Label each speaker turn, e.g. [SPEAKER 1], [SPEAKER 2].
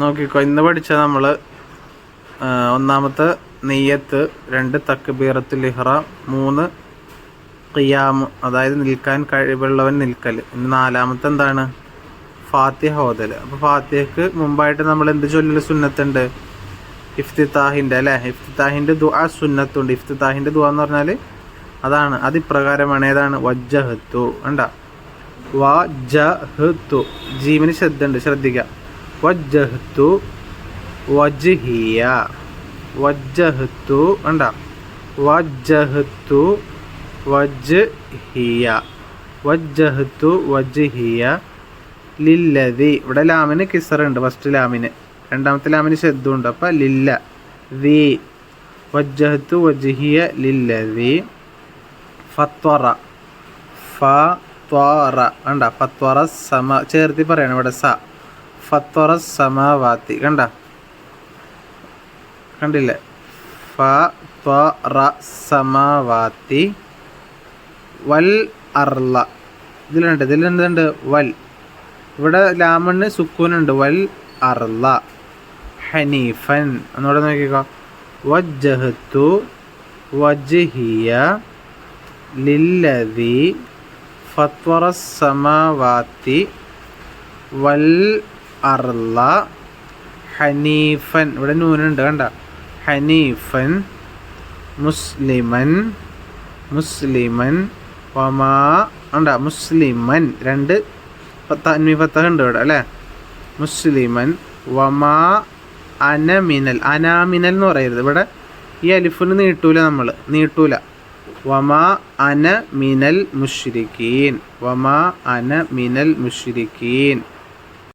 [SPEAKER 1] നോക്കിക്കോ ഇന്ന് പഠിച്ച നമ്മൾ ഒന്നാമത്തെ നെയ്യത്ത് രണ്ട് തക്ബീറത്തുൽ ഇഹ്റാം മൂന്ന് ഖിയാം അതായത് നിൽക്കാൻ കഴിവുള്ളവൻ നിൽക്കൽ. ഇനി നാലാമത്തെ എന്താണ്? ഫാത്തിഹ ഓതൽ അപ്പോൾ ഫാത്തിഹക്ക് മുമ്പായിട്ട് നമ്മൾ എന്ത് ചൊല്ലൽ സുന്നത്തുണ്ട്? ഇഫ്തിത്താഹിന്റെ അല്ലേ? ഇഫ്തിത്താഹിന്റെ ദുആ സുന്നത്തുണ്ട്. ഇഫ്തിത്താഹിന്റെ ദുആ എന്ന് പറഞ്ഞാൽ അതാണ് അത് ഇപ്രകാരമാണ്. ഏതാണ്? വജ്ജഹത്തു. കണ്ട? വജഹത്തു ജീവന് ശ്രദ്ധ ഉണ്ട് ശ്രദ്ധിക്കുക വജ്ജഹത്തു വജ്ഹിയ. വജ്ജഹത്തു കണ്ട. വജ്ജഹത്തു വജ്ഹിയ. വജ്ജഹത്തു വജ്ഹിയ ലില്ലതി. ഇവിടെ ലാമിന് കിസറുണ്ട് ഫസ്റ്റ് ലാമിന്. രണ്ടാമത്തെ ലാമിന് ശബ്ദമുണ്ട് അപ്പം ലില്ല. വി വജ്ജഹത്തു വജ്ഹിയ ലില്ലതി. ഫത്വറ. ഫ ത്വറ കണ്ട ഫത്വറ സമ ചേർത്തി പറയണം ഇവിടെ സ. ഫത്വറ സമാവാത്തി. കണ്ട? കണ്ടില്ലേ? ഫത്വറ സമാവാത്തി. വൽ അർല ഇതിലുണ്ട് ഇതിലെന്തുണ്ട്? വൽ. ഇവിടെ ലാമണ് സുക്കൂനുണ്ട്. വൽ അർല ഹനീഫൻ. എന്നോട് നോക്കിക്കോ. വജ്ജഹത്തു വജ്ഹിയ ലില്ലതി ഫത്വറ സമാവാത്തി. വൽ അർല ഹനീഫൻ ഇവിടെ നൂനുണ്ട് കണ്ട. ഹനീഫൻ മുസ്ലിമൻ മുസ്ലിമൻ വമാ ഉണ്ട മുസ്ലിമൻ രണ്ട് തന്മി ഫത്തഹ ഉണ്ട് ഇവിടെ അല്ലേ? മുസ്ലിമൻ വമാ അനമിനൽ. അനാമിനൽ എന്ന് പറയരുത്. ഇവിടെ ഈ അലിഫിന് നീട്ടൂല നമ്മൾ നീട്ടൂല. വമാ അന മിനൽ മുഷിരിക്കീൻ വമാ അന മിനൽ മുഷ്രിക്കീൻ